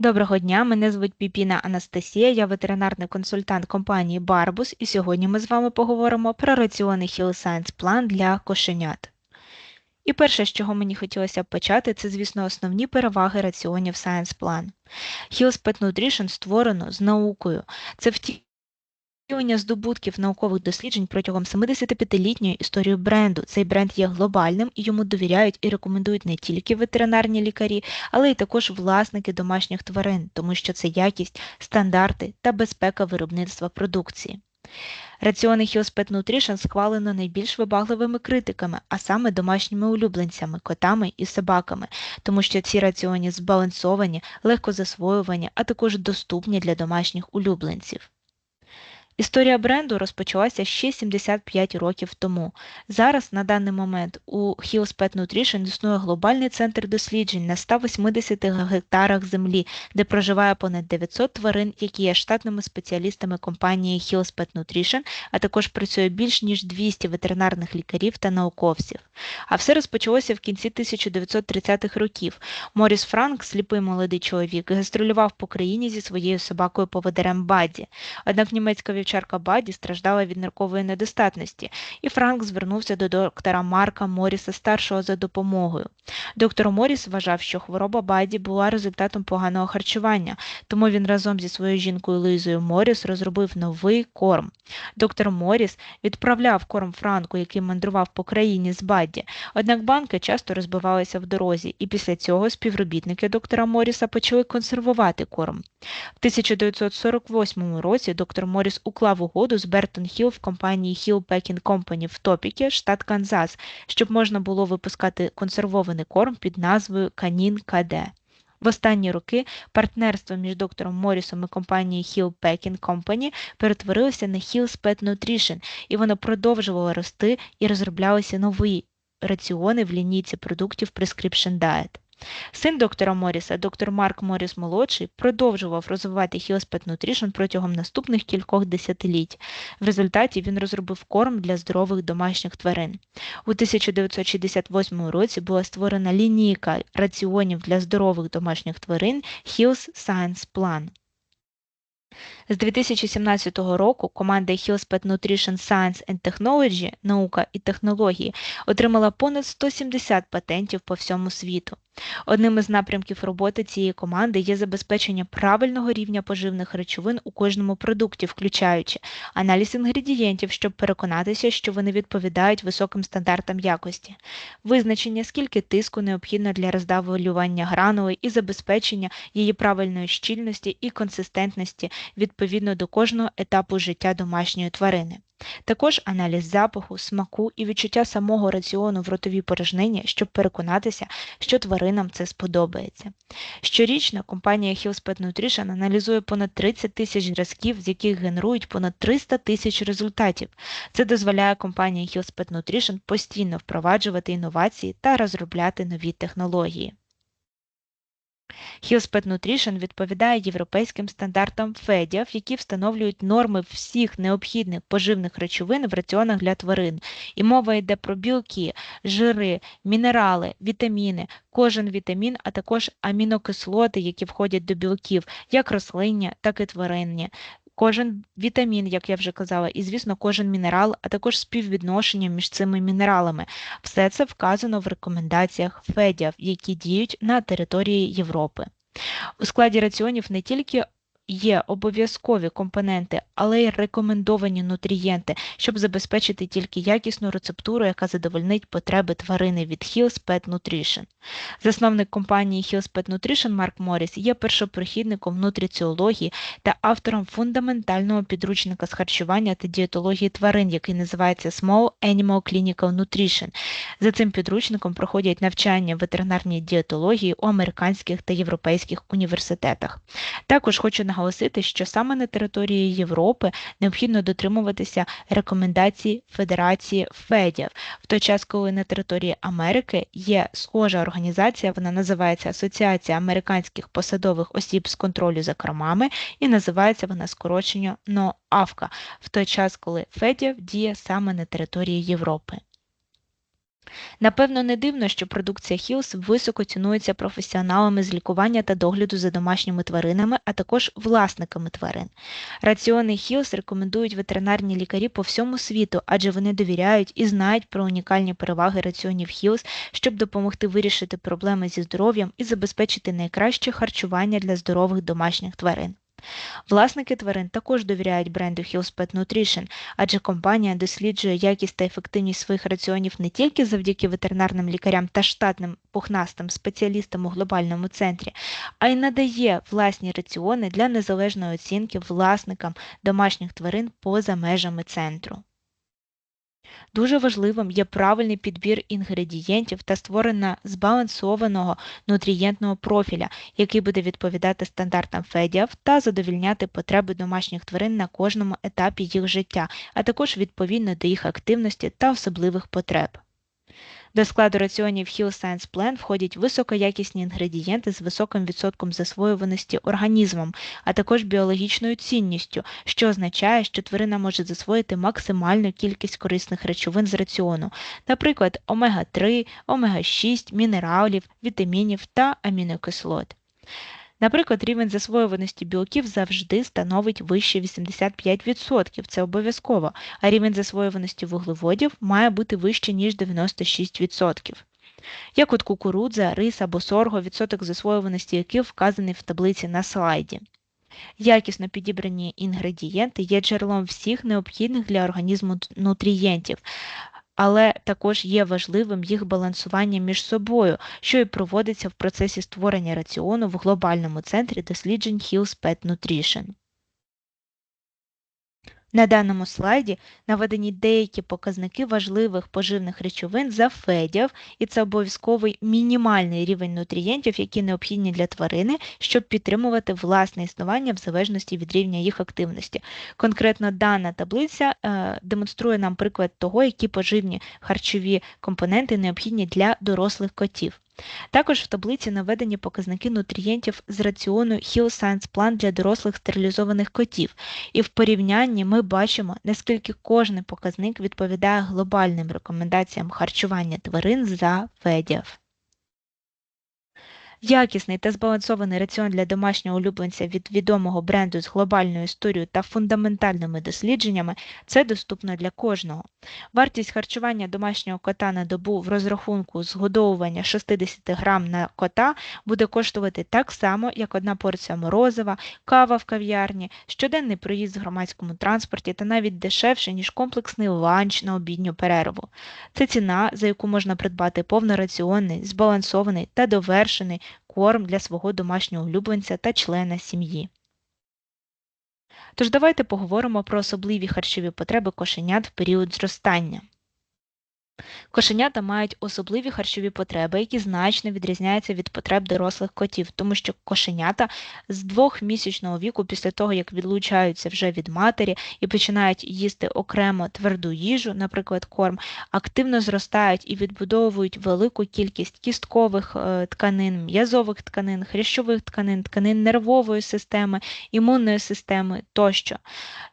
Доброго дня, мене звуть Піпіна Анастасія, я ветеринарний консультант компанії Барбус, і сьогодні ми з вами поговоримо про раціони Hill Science план для кошенят. І перше, з чого мені хотілося б почати, це, звісно, основні переваги раціонів Science Plan. Hill's Pet Nutrition створено з наукою. Це втілення Втілення здобутків наукових досліджень протягом 75-літньої історії бренду. Цей бренд є глобальним і йому довіряють і рекомендують не тільки ветеринарні лікарі, але й також власники домашніх тварин, тому що це якість, стандарти та безпека виробництва продукції. Раціони Pet Nutrition схвалено найбільш вибагливими критиками, а саме домашніми улюбленцями, котами і собаками, тому що ці раціони збалансовані, легко засвоювані, а також доступні для домашніх улюбленців. Історія бренду розпочалася ще 75 років тому. Зараз, на даний момент, у Hills Pet Nutrition існує глобальний центр досліджень на 180 гектарах землі, де проживає понад 900 тварин, які є штатними спеціалістами компанії Hills Pet Nutrition, а також працює більш ніж 200 ветеринарних лікарів та науковців. А все розпочалося в кінці 1930-х років. Моріс Франк, сліпий молодий чоловік, гастролював по країні зі своєю собакою поводирем Баді. Однак німецька вівчарка Баді страждала від ниркової недостатності, і Франк звернувся до доктора Марка Моріса старшого за допомогою. Доктор Моріс вважав, що хвороба Баді була результатом поганого харчування, тому він разом зі своєю жінкою Лизою Моріс розробив новий корм. Доктор Моріс відправляв корм Франку, який мандрував по країні з Бадді, однак банки часто розбивалися в дорозі, і після цього співробітники доктора Моріса почали консервувати корм. В 1948 році доктор Моріс уклав угоду з Бертон Хілл в компанії Hill Packing Company в Топікі, штат Канзас, щоб можна було випускати консервований корм під назвою Канін КД. В останні роки партнерство між доктором Морісом і компанією Hill Packing Company перетворилося на Hill's Pet Nutrition, і воно продовжувало рости і розроблялися нові раціони в лінійці продуктів Prescription Diet. Син доктора Моріса, доктор Марк Моріс молодший, продовжував розвивати Hill's Нутрішн протягом наступних кількох десятиліть. В результаті він розробив корм для здорових домашніх тварин. У 1968 році була створена лінійка раціонів для здорових домашніх тварин Hill's Science Plan. З 2017 року команда Hills Pet Nutrition Science and Technology наука і технології отримала понад 170 патентів по всьому світу. Одним із напрямків роботи цієї команди є забезпечення правильного рівня поживних речовин у кожному продукті, включаючи аналіз інгредієнтів, щоб переконатися, що вони відповідають високим стандартам якості, визначення, скільки тиску необхідно для роздавлювання гранули і забезпечення її правильної щільності і консистентності відповідно до кожного етапу життя домашньої тварини. Також аналіз запаху, смаку і відчуття самого раціону в ротовій порожнині, щоб переконатися, що тваринам це сподобається. Щорічно компанія Hills Nutrition аналізує понад 30 тисяч зразків, з яких генерують понад 300 тисяч результатів. Це дозволяє компанії Hills Nutrition постійно впроваджувати інновації та розробляти нові технології. Pet Nutrition відповідає європейським стандартам ФЕДІАВ, які встановлюють норми всіх необхідних поживних речовин в раціонах для тварин. І мова йде про білки, жири, мінерали, вітаміни, кожен вітамін, а також амінокислоти, які входять до білків, як рослинні, так і тваринні кожен вітамін, як я вже казала, і, звісно, кожен мінерал, а також співвідношення між цими мінералами. Все це вказано в рекомендаціях ФЕДЯВ, які діють на території Європи. У складі раціонів не тільки є обов'язкові компоненти, але й рекомендовані нутрієнти, щоб забезпечити тільки якісну рецептуру, яка задовольнить потреби тварини від Hills Pet Nutrition. Засновник компанії Hills Pet Nutrition Марк Моріс є першопрохідником нутриціології та автором фундаментального підручника з харчування та дієтології тварин, який називається Small Animal Clinical Nutrition. За цим підручником проходять навчання ветеринарній дієтології у американських та європейських університетах. Також хочу нагадати, наголосити, що саме на території Європи необхідно дотримуватися рекомендацій Федерації ФЕДів, в той час, коли на території Америки є схожа організація, вона називається Асоціація американських посадових осіб з контролю за кормами, і називається вона скорочення НОАФКА, в той час, коли ФЕДів діє саме на території Європи. Напевно, не дивно, що продукція Хілс високо цінується професіоналами з лікування та догляду за домашніми тваринами, а також власниками тварин. Раціони Хілс рекомендують ветеринарні лікарі по всьому світу, адже вони довіряють і знають про унікальні переваги раціонів Хілс, щоб допомогти вирішити проблеми зі здоров'ям і забезпечити найкраще харчування для здорових домашніх тварин. Власники тварин також довіряють бренду Hill's Pet Nutrition, адже компанія досліджує якість та ефективність своїх раціонів не тільки завдяки ветеринарним лікарям та штатним пухнастим спеціалістам у глобальному центрі, а й надає власні раціони для незалежної оцінки власникам домашніх тварин поза межами центру. Дуже важливим є правильний підбір інгредієнтів та створення збалансованого нутрієнтного профіля, який буде відповідати стандартам ФЕДІАВ та задовільняти потреби домашніх тварин на кожному етапі їх життя, а також відповідно до їх активності та особливих потреб. До складу раціонів Hill Science Plan входять високоякісні інгредієнти з високим відсотком засвоюваності організмом, а також біологічною цінністю, що означає, що тварина може засвоїти максимальну кількість корисних речовин з раціону, наприклад, омега-3, омега-6, мінералів, вітамінів та амінокислот. Наприклад, рівень засвоюваності білків завжди становить вище 85%, це обов'язково, а рівень засвоюваності вуглеводів має бути вище, ніж 96%. Як от кукурудза, рис або сорго, відсоток засвоюваності яких вказаний в таблиці на слайді. Якісно підібрані інгредієнти є джерелом всіх необхідних для організму нутрієнтів, але також є важливим їх балансування між собою, що і проводиться в процесі створення раціону в глобальному центрі досліджень Hills Pet Nutrition. На даному слайді наведені деякі показники важливих поживних речовин за федів, і це обов'язковий мінімальний рівень нутрієнтів, які необхідні для тварини, щоб підтримувати власне існування в залежності від рівня їх активності. Конкретно дана таблиця е, демонструє нам приклад того, які поживні харчові компоненти необхідні для дорослих котів. Також в таблиці наведені показники нутрієнтів з раціону Hill Science Plan для дорослих стерилізованих котів, і в порівнянні ми бачимо, наскільки кожний показник відповідає глобальним рекомендаціям харчування тварин за ФЕДІАВ. Якісний та збалансований раціон для домашнього улюбленця від відомого бренду з глобальною історією та фундаментальними дослідженнями це доступно для кожного. Вартість харчування домашнього кота на добу в розрахунку згодовування 60 грам на кота буде коштувати так само, як одна порція морозива, кава в кав'ярні, щоденний проїзд в громадському транспорті та навіть дешевше, ніж комплексний ланч на обідню перерву. Це ціна, за яку можна придбати повнораціонний, збалансований та довершений корм для свого домашнього улюбленця та члена сім'ї. Тож давайте поговоримо про особливі харчові потреби кошенят в період зростання. Кошенята мають особливі харчові потреби, які значно відрізняються від потреб дорослих котів, тому що кошенята з двохмісячного віку, після того, як відлучаються вже від матері і починають їсти окремо тверду їжу, наприклад, корм, активно зростають і відбудовують велику кількість кісткових е, тканин, м'язових тканин, хрящових тканин, тканин нервової системи, імунної системи тощо.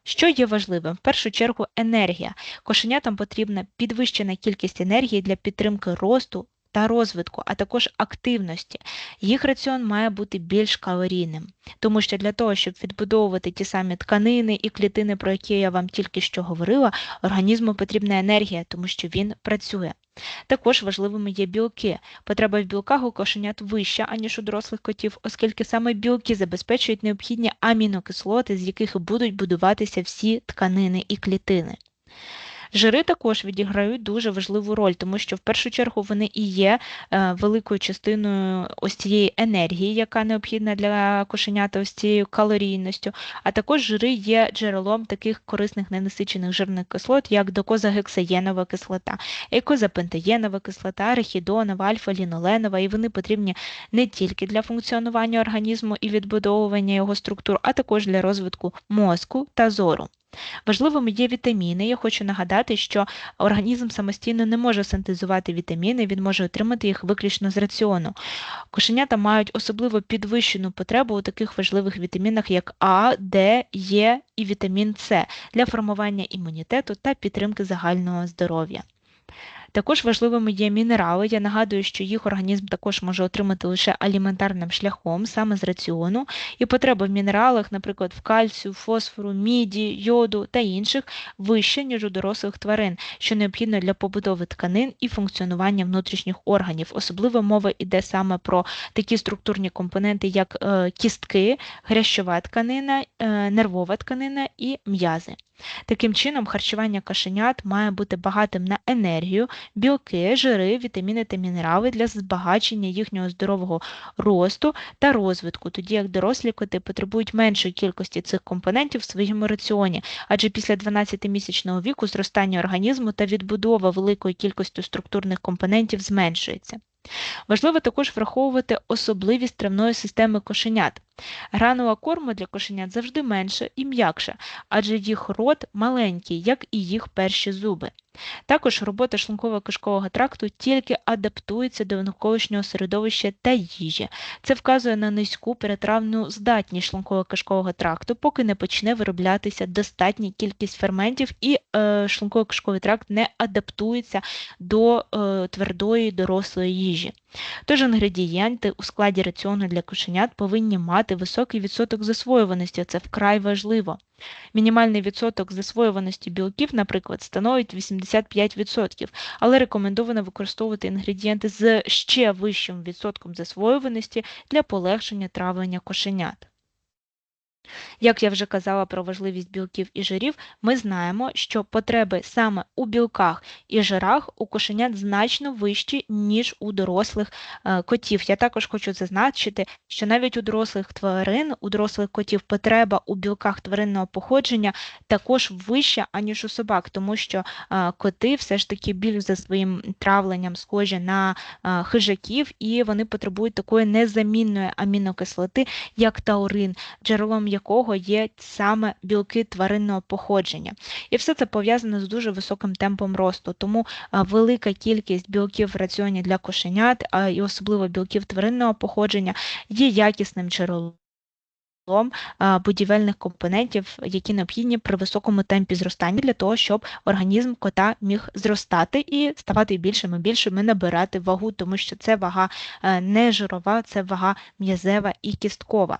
Що є важливим? В першу чергу енергія. Кошенятам потрібна підвищена кількість енергії для підтримки росту та розвитку, а також активності. Їх раціон має бути більш калорійним, тому що для того, щоб відбудовувати ті самі тканини і клітини, про які я вам тільки що говорила, організму потрібна енергія, тому що він працює. Також важливими є білки. Потреба в білках у кошенят вища, аніж у дорослих котів, оскільки саме білки забезпечують необхідні амінокислоти, з яких будуть будуватися всі тканини і клітини. Жири також відіграють дуже важливу роль, тому що в першу чергу вони і є е, великою частиною ось цієї енергії, яка необхідна для кошенята ось цією калорійністю, а також жири є джерелом таких корисних ненасичених жирних кислот, як докозагексаєнова кислота, екозапентаєнова кислота, арахідонова, альфа-ліноленова, і вони потрібні не тільки для функціонування організму і відбудовування його структур, а також для розвитку мозку та зору. Важливими є вітаміни. Я хочу нагадати, що організм самостійно не може синтезувати вітаміни, він може отримати їх виключно з раціону. Кошенята мають особливо підвищену потребу у таких важливих вітамінах, як А, Д, Е і вітамін С для формування імунітету та підтримки загального здоров'я. Також важливими є мінерали. Я нагадую, що їх організм також може отримати лише аліментарним шляхом, саме з раціону, і потреба в мінералах, наприклад, в кальцію, фосфору, міді, йоду та інших, вища, ніж у дорослих тварин, що необхідно для побудови тканин і функціонування внутрішніх органів. Особливо мова йде саме про такі структурні компоненти, як е, кістки, грящова тканина, е, нервова тканина і м'язи. Таким чином, харчування кошенят має бути багатим на енергію, білки, жири, вітаміни та мінерали для збагачення їхнього здорового росту та розвитку, тоді як дорослі коти потребують меншої кількості цих компонентів в своєму раціоні, адже після 12-місячного віку зростання організму та відбудова великої кількості структурних компонентів зменшується. Важливо також враховувати особливість травної системи кошенят. Гранула корму для кошенят завжди менша і м'якша, адже їх рот маленький, як і їх перші зуби. Також робота шлунково-кишкового тракту тільки адаптується до навколишнього середовища та їжі. Це вказує на низьку перетравну здатність шлунково-кишкового тракту, поки не почне вироблятися достатня кількість ферментів і е, шлунково-кишковий тракт не адаптується до е, твердої дорослої їжі. Тож інгредієнти у складі раціону для кошенят повинні мати високий відсоток засвоюваності, це вкрай важливо. Мінімальний відсоток засвоюваності білків, наприклад, становить 85%, але рекомендовано використовувати інгредієнти з ще вищим відсотком засвоюваності для полегшення травлення кошенят. Як я вже казала про важливість білків і жирів, ми знаємо, що потреби саме у білках і жирах у кошенят значно вищі, ніж у дорослих е, котів. Я також хочу зазначити, що навіть у дорослих тварин, у дорослих котів потреба у білках тваринного походження також вища, аніж у собак, тому що е, коти все ж таки більш за своїм травленням схожі на е, хижаків, і вони потребують такої незамінної амінокислоти, як таурин, джерелом якого є саме білки тваринного походження. І все це пов'язано з дуже високим темпом росту. Тому велика кількість білків в раціоні для кошенят, і особливо білків тваринного походження, є якісним джерелом будівельних компонентів, які необхідні при високому темпі зростання для того, щоб організм кота міг зростати і ставати більшим і більшим і набирати вагу, тому що це вага е, не жирова, це вага м'язева і кісткова.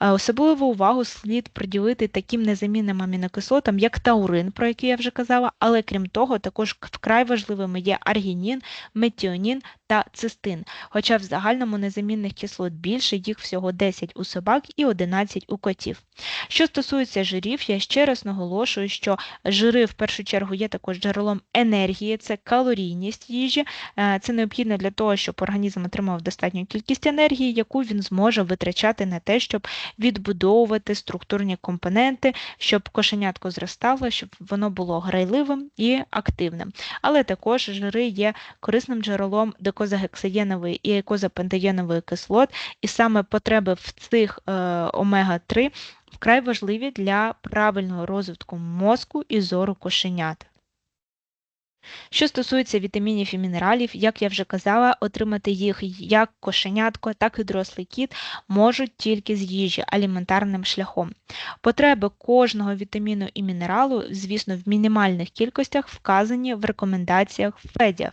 Е, особливу увагу слід приділити таким незамінним амінокислотам, як таурин, про який я вже казала, але крім того, також вкрай важливими є аргінін, метіонін та цистин. Хоча в загальному незамінних кислот більше, їх всього 10 у собак і 11 у котів. Що стосується жирів, я ще раз наголошую, що жири в першу чергу є також джерелом енергії, це калорійність їжі. Е, це необхідно для того, щоб організм отримав достатню кількість енергії, яку він зможе витрачати на те, щоб відбудовувати структурні компоненти, щоб кошенятко зростало, щоб воно було грайливим і активним. Але також жири є корисним джерелом декозагексаєнової і екозапентаєнової кислот, і саме потреби в цих е, омега-3 вкрай важливі для правильного розвитку мозку і зору кошенят. Що стосується вітамінів і мінералів, як я вже казала, отримати їх як кошенятко, так і дорослий кіт можуть тільки з їжі аліментарним шляхом. Потреби кожного вітаміну і мінералу, звісно, в мінімальних кількостях вказані в рекомендаціях ФЕДІАВ,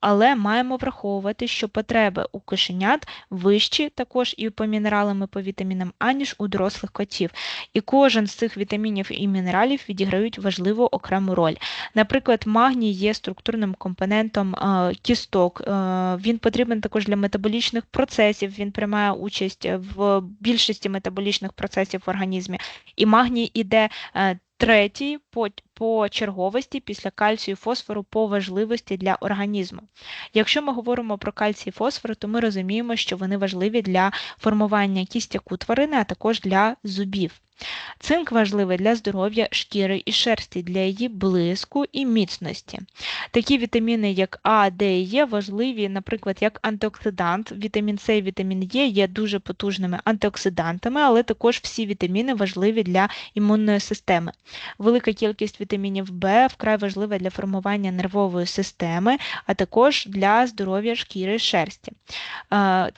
але маємо враховувати, що потреби у кошенят вищі також і по мінералам і по вітамінам, аніж у дорослих котів. І кожен з цих вітамінів і мінералів відіграють важливу окрему роль. Наприклад, магній є структурним компонентом кісток, він потрібен також для метаболічних процесів, він приймає участь в більшості метаболічних процесів в організмі. І магній іде е, третій по, по черговості після кальцію і фосфору по важливості для організму. Якщо ми говоримо про кальцій і фосфор, то ми розуміємо, що вони важливі для формування кістяку тварини, а також для зубів. Цинк важливий для здоров'я шкіри і шерсті, для її блиску і міцності. Такі вітаміни, як А, Д і Е, важливі, наприклад, як антиоксидант. Вітамін С і вітамін Е є дуже потужними антиоксидантами, але також всі вітаміни важливі для імунної системи. Велика кількість вітамінів В вкрай важлива для формування нервової системи, а також для здоров'я шкіри і шерсті.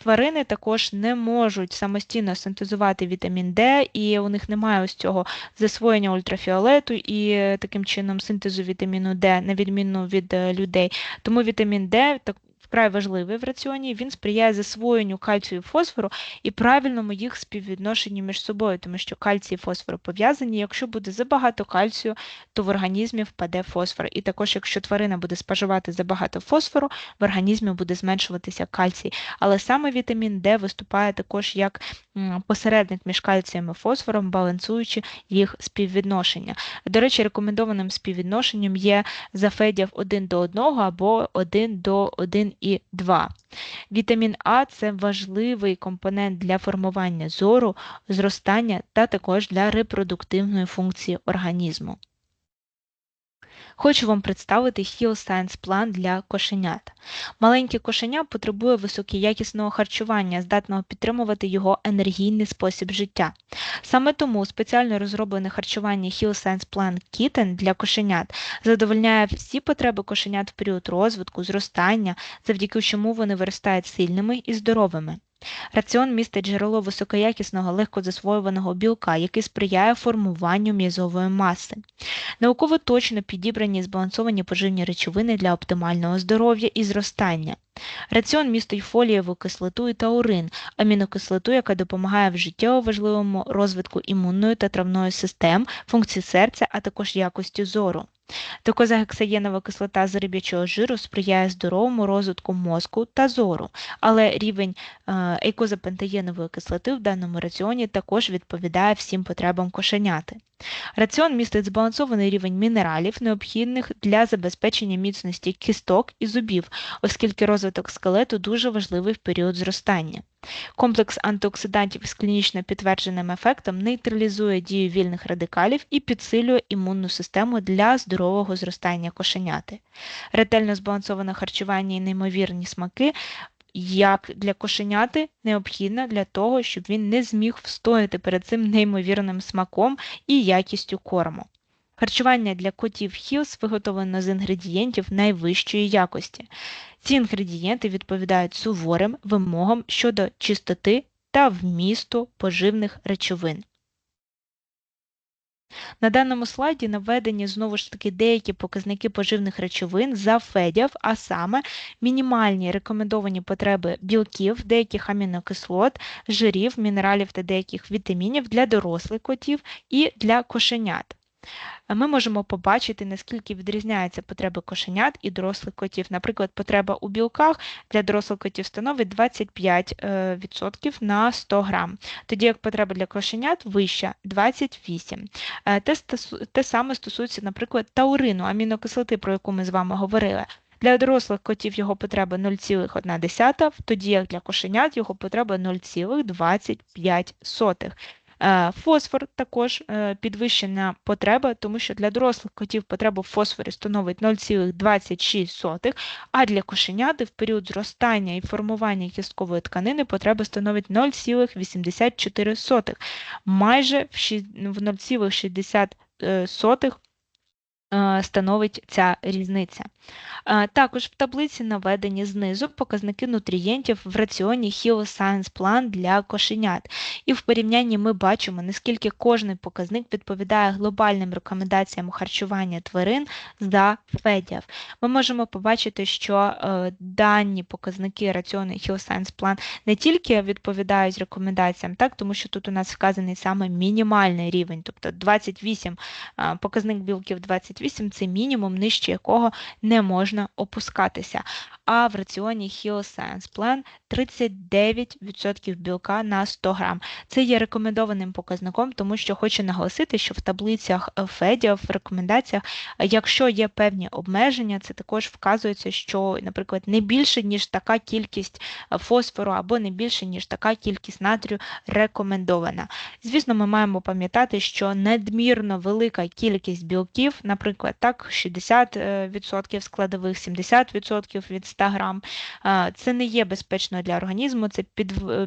Тварини також не можуть самостійно синтезувати вітамін Д, і у них немає ось цього засвоєння ультрафіолету і таким чином синтезу вітаміну Д, на відміну від е, людей. Тому вітамін Д вкрай важливий в раціоні, він сприяє засвоєнню кальцію і фосфору і правильному їх співвідношенню між собою, тому що кальцій і фосфор пов'язані. Якщо буде забагато кальцію, то в організмі впаде фосфор. І також, якщо тварина буде споживати забагато фосфору, в організмі буде зменшуватися кальцій. Але саме вітамін Д виступає також як посередник між кальцієм і фосфором, балансуючи їх співвідношення. До речі, рекомендованим співвідношенням є зафедів 1 до 1 або 1 до 1 і 2. Вітамін А це важливий компонент для формування зору, зростання та також для репродуктивної функції організму. Хочу вам представити Heal план для кошенят. Маленьке кошеня потребує високоякісного харчування, здатного підтримувати його енергійний спосіб життя. Саме тому спеціально розроблене харчування Heal Science Plan Kitten для кошенят задовольняє всі потреби кошенят в період розвитку, зростання, завдяки чому вони виростають сильними і здоровими. Раціон містить джерело високоякісного легкозасвоюваного білка, який сприяє формуванню м'язової маси. Науково точно підібрані збалансовані поживні речовини для оптимального здоров'я і зростання. Раціон містить фолієву кислоту і таурин, амінокислоту, яка допомагає в життєво важливому розвитку імунної та травної систем, функцій серця, а також якості зору. Докозагексаєнова кислота з риб'ячого жиру сприяє здоровому розвитку мозку та зору, але рівень е, ейкозапентаєнової кислоти в даному раціоні також відповідає всім потребам кошеняти. Раціон містить збалансований рівень мінералів, необхідних для забезпечення міцності кісток і зубів, оскільки розвиток скелету дуже важливий в період зростання. Комплекс антиоксидантів з клінічно підтвердженим ефектом нейтралізує дію вільних радикалів і підсилює імунну систему для здорового зростання кошеняти. Ретельно збалансоване харчування і неймовірні смаки. Як для кошеняти необхідно для того, щоб він не зміг встояти перед цим неймовірним смаком і якістю корму. Харчування для котів Хілс виготовлено з інгредієнтів найвищої якості. Ці інгредієнти відповідають суворим вимогам щодо чистоти та вмісту поживних речовин. На даному слайді наведені знову ж таки деякі показники поживних речовин за федів, а саме мінімальні рекомендовані потреби білків, деяких амінокислот, жирів, мінералів та деяких вітамінів для дорослих котів і для кошенят ми можемо побачити, наскільки відрізняються потреби кошенят і дорослих котів. Наприклад, потреба у білках для дорослих котів становить 25% е, на 100 грам, тоді як потреба для кошенят вища 28. Е, те, те саме стосується, наприклад, таурину, амінокислоти, про яку ми з вами говорили. Для дорослих котів його потреба 0,1, тоді як для кошенят його потреба 0,25. Е, фосфор також е, підвищена потреба, тому що для дорослих котів потреба в фосфорі становить 0,26, а для кошеняти в період зростання і формування кісткової тканини потреба становить 0,84, майже в 0,60 Е, становить ця різниця. Е, також в таблиці наведені знизу показники нутрієнтів в раціоні Hilo Science Plan для кошенят. І в порівнянні ми бачимо, наскільки кожний показник відповідає глобальним рекомендаціям харчування тварин за федів. Ми можемо побачити, що е, дані показники раціону Hilo Science Plan не тільки відповідають рекомендаціям, так, тому що тут у нас вказаний саме мінімальний рівень, тобто 28 показник білків 28. 28 це мінімум, нижче якого не можна опускатися. А в раціоні Heo Science Plan 39% білка на 100 грам. Це є рекомендованим показником, тому що хочу наголосити, що в таблицях ФЕДІ, в рекомендаціях, якщо є певні обмеження, це також вказується, що, наприклад, не більше, ніж така кількість фосфору або не більше, ніж така кількість натрію рекомендована. Звісно, ми маємо пам'ятати, що надмірно велика кількість білків, наприклад, наприклад, так, 60% складових, 70% від 100 грам. Це не є безпечно для організму, це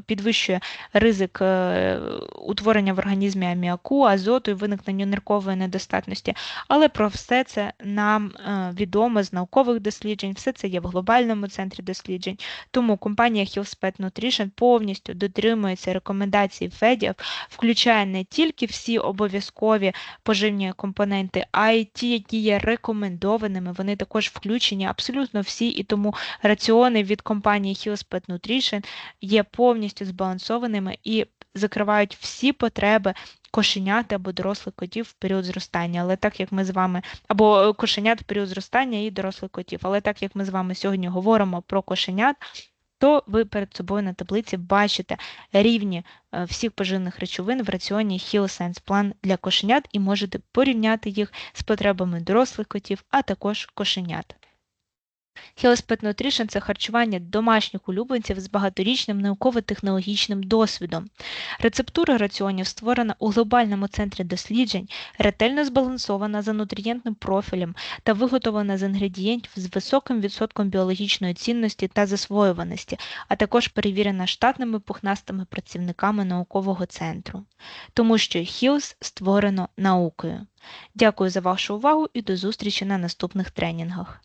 підвищує ризик е, утворення в організмі аміаку, азоту і виникнення ниркової недостатності. Але про все це нам е, відомо з наукових досліджень, все це є в глобальному центрі досліджень. Тому компанія HealthSpet Nutrition повністю дотримується рекомендацій ФЕДів, включає не тільки всі обов'язкові поживні компоненти, а й ті, які є рекомендованими. Вони також включені абсолютно всі, і тому раціони від компанії HealthSpet Nutrition є повністю збалансованими і закривають всі потреби кошенят або дорослих котів в період зростання. Але так як ми з вами, або кошенят в період зростання і дорослих котів. Але так як ми з вами сьогодні говоримо про кошенят, то ви перед собою на таблиці бачите рівні е, всіх поживних речовин в раціоні Heal Science Plan для кошенят і можете порівняти їх з потребами дорослих котів, а також кошенят. Хелспет Nutrition – це харчування домашніх улюбленців з багаторічним науково-технологічним досвідом. Рецептура раціонів створена у глобальному центрі досліджень, ретельно збалансована за нутрієнтним профілем та виготовлена з інгредієнтів з високим відсотком біологічної цінності та засвоюваності, а також перевірена штатними пухнастими працівниками наукового центру. Тому що Хілс створено наукою. Дякую за вашу увагу і до зустрічі на наступних тренінгах.